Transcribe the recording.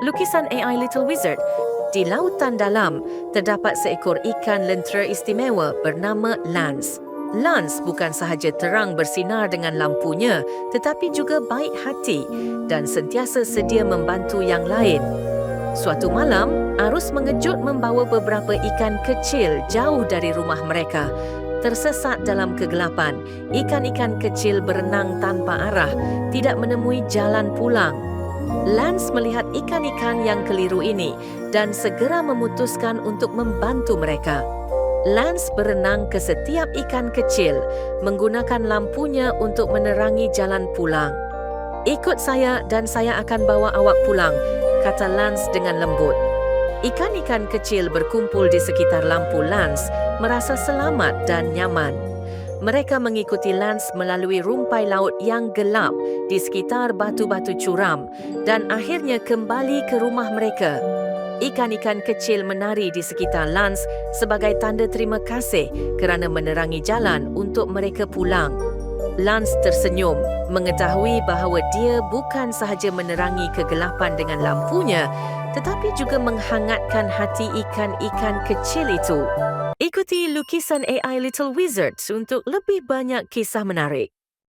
Lukisan AI Little Wizard di lautan dalam terdapat seekor ikan lentera istimewa bernama Lance. Lance bukan sahaja terang bersinar dengan lampunya tetapi juga baik hati dan sentiasa sedia membantu yang lain. Suatu malam, arus mengejut membawa beberapa ikan kecil jauh dari rumah mereka. Tersesat dalam kegelapan, ikan-ikan kecil berenang tanpa arah, tidak menemui jalan pulang. Lance melihat ikan-ikan yang keliru ini dan segera memutuskan untuk membantu mereka. Lance berenang ke setiap ikan kecil menggunakan lampunya untuk menerangi jalan pulang. Ikut saya dan saya akan bawa awak pulang, kata Lance dengan lembut. Ikan-ikan kecil berkumpul di sekitar lampu Lance, merasa selamat dan nyaman. Mereka mengikuti Lance melalui rumpai laut yang gelap di sekitar batu-batu curam dan akhirnya kembali ke rumah mereka. Ikan-ikan kecil menari di sekitar Lance sebagai tanda terima kasih kerana menerangi jalan untuk mereka pulang. Lance tersenyum mengetahui bahawa dia bukan sahaja menerangi kegelapan dengan lampunya tetapi juga menghangatkan hati ikan-ikan kecil itu. Ikuti lukisan AI Little Wizards untuk lebih banyak kisah menarik.